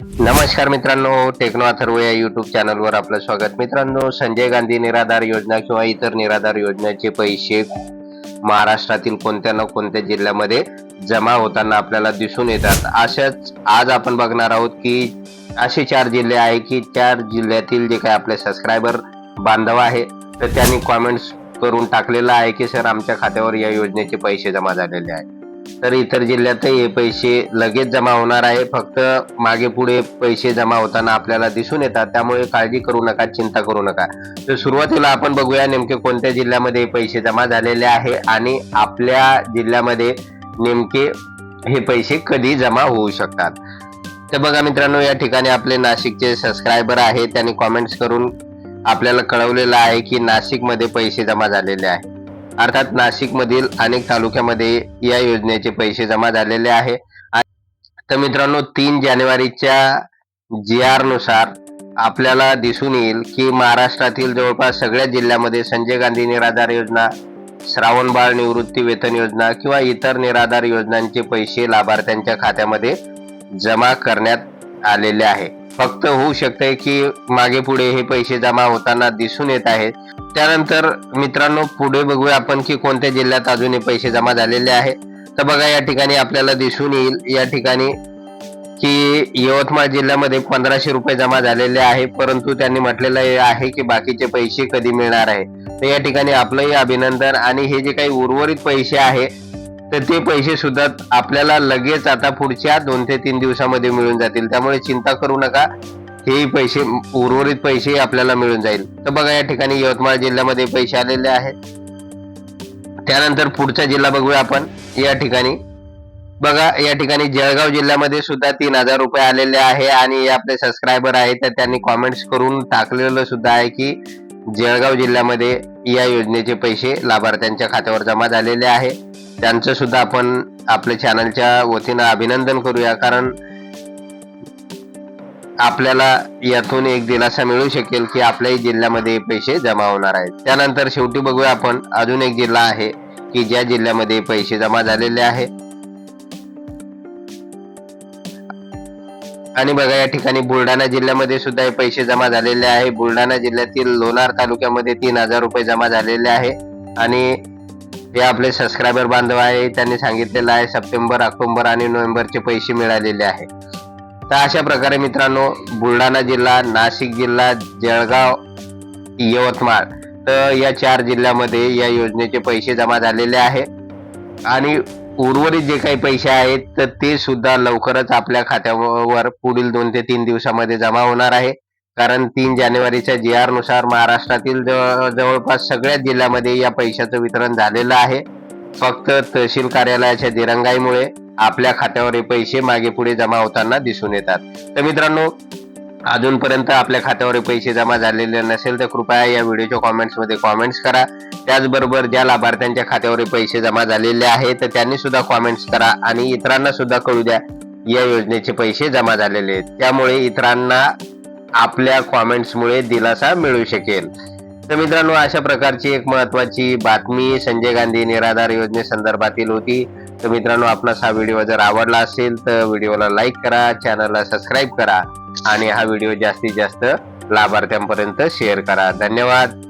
नमस्कार मित्रांनो टेक्नो अथर्व या युट्यूब चॅनलवर आपलं स्वागत. मित्रांनो संजय गांधी निराधार योजना किंवा इतर निराधार योजनेचे पैसे महाराष्ट्रातील कोणत्या ना कोणत्या जिल्ह्यामध्ये जमा होताना आपल्याला दिसून येतात. अशाच आज आपण बघणार आहोत की असे चार जिल्हे आहे की चार जिल्ह्यातील जे काही आपले सबस्क्रायबर बांधव आहे तर त्यांनी कॉमेंट्स करून टाकलेलं आहे की सर आमच्या खात्यावर या योजनेचे पैसे जमा झालेले आहे तर इतर जिल्ह्यातही हे पैसे लगेच जमा होणार आहे. फक्त मागे पुढे पैसे जमा होताना आपल्याला दिसून येतात. त्यामुळे काळजी करू नका चिंता करू नका. तर सुरुवातीला आपण बघूया नेमके कोणत्या जिल्ह्यामध्ये पैसे जमा झालेले आहे आणि आपल्या जिल्ह्यामध्ये नेमके हे पैसे कधी जमा होऊ शकतात. तर बघा मित्रांनो या ठिकाणी आपले नाशिकचे सबस्क्रायबर आहेत. त्यांनी कॉमेंट्स करून आपल्याला कळवलेलं आहे की नाशिकमध्ये पैसे जमा झालेले आहे. अर्थात नाशिकमधील अनेक तालुक्यामध्ये या योजनेचे पैसे जमा झालेले आहे. तर मित्रांनो तीन जानेवारीच्या जी आरनुसार आपल्याला दिसून येईल की महाराष्ट्रातील जवळपास सगळ्या जिल्ह्यामध्ये संजय गांधी निराधार योजना श्रावण बाळ निवृत्ती वेतन योजना किंवा इतर निराधार योजनांचे पैसे लाभार्थ्यांच्या खात्यामध्ये जमा करण्यात आलेले आहे. फक्त होऊ शकते की मागे पुढे हे पैसे जमा होताना दिसून येत आहेत. त्यानंतर मित्रांनो पुढे बघूया आपण की कोणत्या जिल्ह्यात अजून हे पैसे जमा झालेले आहे तर बघा या ठिकाणी आपल्याला दिसून येईल या ठिकाणी की यवतमाळ जिल्ह्यामध्ये पंधराशे रुपये जमा झालेले आहे. परंतु त्यांनी म्हटलेलं आहे की बाकीचे पैसे कधी मिळणार आहे? तर या ठिकाणी आपलंही अभिनंदन. आणि हे जे काही उर्वरित पैसे आहे तर ते पैसे सुद्धा आपल्याला लगेच आता पुढच्या दोन ते तीन दिवसामध्ये मिळून जातील. त्यामुळे चिंता करू नका. हे पैसे उर्वरित पैसे आपल्याला मिळून जाईल. तर बघा या ठिकाणी यवतमाळ जिल्ह्यामध्ये पैसे आलेले आहेत. त्यानंतर पुढचा जिल्हा बघूया आपण या ठिकाणी. बघा या ठिकाणी जळगाव जिल्ह्यामध्ये सुद्धा तीन हजार रुपये आलेले आहे आणि हे आपले सबस्क्रायबर आहेत तर त्यांनी कॉमेंट्स करून टाकलेलं सुद्धा आहे की जळगाव जिल्ह्यामध्ये या योजनेचे पैसे लाभार्थ्यांच्या खात्यावर जमा झालेले आहे. त्यांचं सुद्धा आपण आपल्या चॅनलच्या वतीनं अभिनंदन करूया कारण आपल्याला यातून एक दिलासा मिळू शकेल की आपल्याही जिल्ह्यामध्ये पैसे जमा होणार आहेत. त्यानंतर शेवटी बघूया आपण अजून एक जिल्हा आहे की ज्या जिल्ह्यामध्ये पैसे जमा झालेले आहे. आणि बघा या ठिकाणी बुलढाणा जिल्ह्यामध्ये सुद्धा हे पैसे जमा झालेले आहे. बुलढाणा जिल्ह्यातील लोणार तालुक्यामध्ये तीन हजार रुपये जमा झालेले आहे. आणि हे आपले सबस्क्रायबर बांधव आहे त्यांनी सांगितलेलं आहे सप्टेंबर ऑक्टोबर आणि नोव्हेंबरचे पैसे मिळालेले आहे. तर अशा प्रकारे मित्रांनो बुलढाणा जिल्हा नाशिक जिल्हा जळगाव यवतमाळ तर या चार जिल्ह्यामध्ये या योजनेचे पैसे जमा झालेले आहे. आणि उर्वरित जे काही पैसे आहेत तर ते सुद्धा लवकरच आपल्या खात्यावर पुढील दोन ते तीन दिवसामध्ये जमा होणार आहे. कारण तीन जानेवारीच्या जी आरनुसार महाराष्ट्रातील जवळपास सगळ्या जिल्ह्यामध्ये या पैशाचं वितरण झालेलं आहे. फक्त तहसील कार्यालयाच्या दिरंगाईमुळे आपल्या खात्यावर हे पैसे मागे पुढे जमा होताना दिसून येतात. तर मित्रांनो अजूनपर्यंत आपल्या खात्यावर पैसे जमा झालेले नसेल तर कृपया या व्हिडिओच्या कॉमेंट्समध्ये कॉमेंट्स करा. त्याचबरोबर ज्या लाभार्थ्यांच्या खात्यावर पैसे जमा झालेले आहेत तर त्यांनी सुद्धा कॉमेंट्स करा आणि इतरांना सुद्धा कळू द्या या योजनेचे पैसे जमा झालेले आहेत. त्यामुळे इतरांना आपल्या कॉमेंट्समुळे दिलासा मिळू शकेल. तर मित्रांनो अशा प्रकारची एक महत्वाची बातमी संजय गांधी निराधार योजनेसंदर्भातील होती. तर मित्रांनो आपणास हा व्हिडिओ जर आवडला असेल तर व्हिडिओला लाईक करा चॅनलला सबस्क्राईब करा आणि हा व्हिडिओ जास्तीत जास्त लाभार्थ्यांपर्यंत शेअर करा. धन्यवाद.